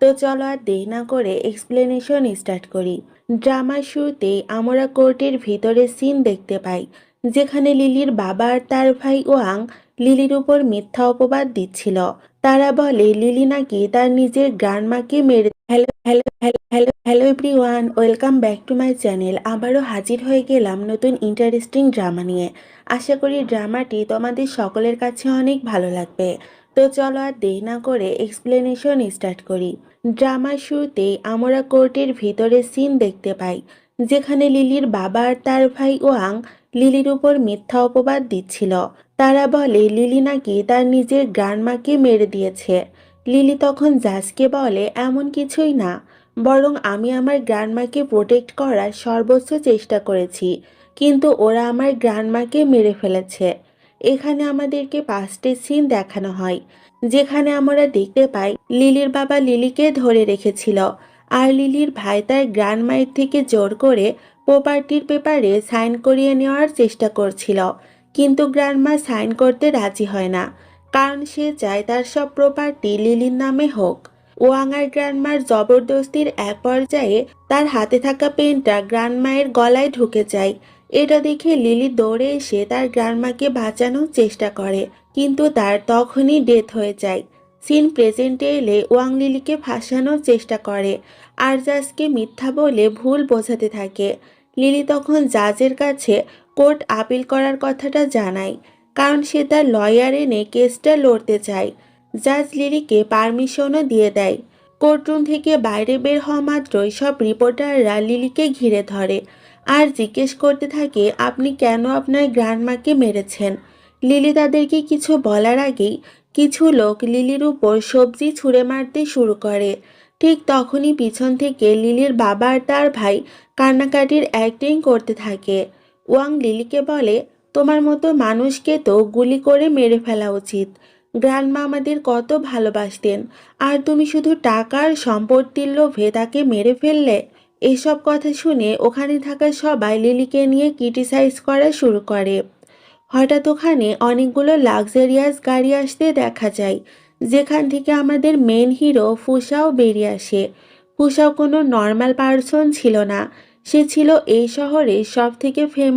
তো চলো আর দেরি না করে এক্সপ্লেনেশন স্টার্ট করি। ড্রামার শুরুতেই আমরা কোর্টের ভিতরে সিন দেখতে পাই, যেখানে লিলির বাবা আর তার ভাই ওয়াং লিলির উপর মিথ্যা অপবাদ দিচ্ছিল। তারা বলে, লিলি নাকি তার নিজের গ্রান্ডমাকে মেরে hello hello hello hello hello everyone welcome back to my channel আবারও হাজির হয়ে গেলাম নতুন ইন্টারেস্টিং ড্রামা নিয়ে। আশা করি ড্রামাটি তোমাদের সকলের কাছে অনেক ভালো লাগবে। তো চলো আর দেরি না করে এক্সপ্লেনেশন স্টার্ট করি। ড্রামার শুরুতেই আমরা কোর্টের ভিতরে সিন দেখতে পাই, যেখানে লিলির বাবা আর তার ভাই ওয়াং লিলির উপর মিথ্যা অপবাদ দিচ্ছিল। তারা বলে, লিলি নাকি তার নিজের গ্রান্ডমাকে মেরে দিয়েছে। লিলি তখন জাজকে বলে, এমন কিছুই না। বরং আমি আমার গ্রান্ডমাকে প্রোটেক্ট করার সর্বোচ্চ চেষ্টা করেছি। কিন্তু ওরা আমার গ্রান্ডমাকে মেরে ফেলেছে। এখানে আমাদেরকে পাঁচটি সিন দেখানো হয়, যেখানে আমরা দেখতে পাই লিলির বাবা লিলিকে ধরে রেখেছিল আর লিলির ভাই তার গ্র্যান্ডমায়ের থেকে জোর করে প্রপার্টির পেপারে সাইন করিয়ে নেওয়ার চেষ্টা করছিল, কিন্তু গ্র্যান্ডমা সাইন করতে রাজি হয় না, কারণ সে চায় তার সব প্রপার্টি লিলির নামে হোক। ওয়াঙার গ্র্যান্ডমার জবরদস্তির এক পর্যায়ে তার হাতে থাকা পেনটা গ্র্যান্ডমায়ের গলায় ঢুকে যায় এটা দেখে লিলি দৌড়ে এসে তার গ্রান্ডমাকে বাঁচানোর চেষ্টা করে, কিন্তু তার তখনই ডেথ হয়ে যায়। সিন প্রেজেন্টে এলে ওয়াং লিলিকে ফাঁসানোর চেষ্টা করে, আর জাজকে মিথ্যা বলে ভুল বোঝাতে থাকে। লিলি তখন জাজের কাছে কোর্ট আপিল করার কথাটা জানায়, কারণ সে তার লয়ার এনে কেসটা লড়তে চায়। জাজ লিলিকে পারমিশনও দিয়ে দেয়। কোর্টরুম থেকে বাইরে বের হওয়া মাত্রই সব রিপোর্টাররা লিলিকে ঘিরে ধরে আর জিজ্ঞেস করতে থাকে, আপনি কেন আপনার গ্র্যান্ডমাকে মেরেছেন? লিলি তাদেরকে কিছু বলার আগেই কিছু লোক লিলির উপর সবজি ছুঁড়ে মারতে শুরু করে। ঠিক তখনই পিছন থেকে লিলির বাবা আর তার ভাই কান্নাকাটির অ্যাক্টিং করতে থাকে। ওয়াং লিলিকে বলে, তোমার মতো মানুষকে তো গুলি করে মেরে ফেলা উচিত। গ্র্যান্ডমা আমাদের কত ভালোবাসতেন। আর তুমি শুধু টাকার সম্পত্তির লোভে তাকে মেরে ফেললে? এসব কথা শুনে ওখানে থাকা সবাই লিলিকে নিয়ে ক্রিটিসাইজ করা শুরু করে। হঠাৎ ওখানে অনেকগুলো লাক্সারিয়াস গাড়ি আসতে দেখা যায়, যেখান থেকে আমাদের মেন হিরো ফুসাও বেরিয়ে আসে। ফুসাও কোনো নর্মাল পার্সন ছিল না, সে ছিল এই শহরে সব থেকে ফেমাস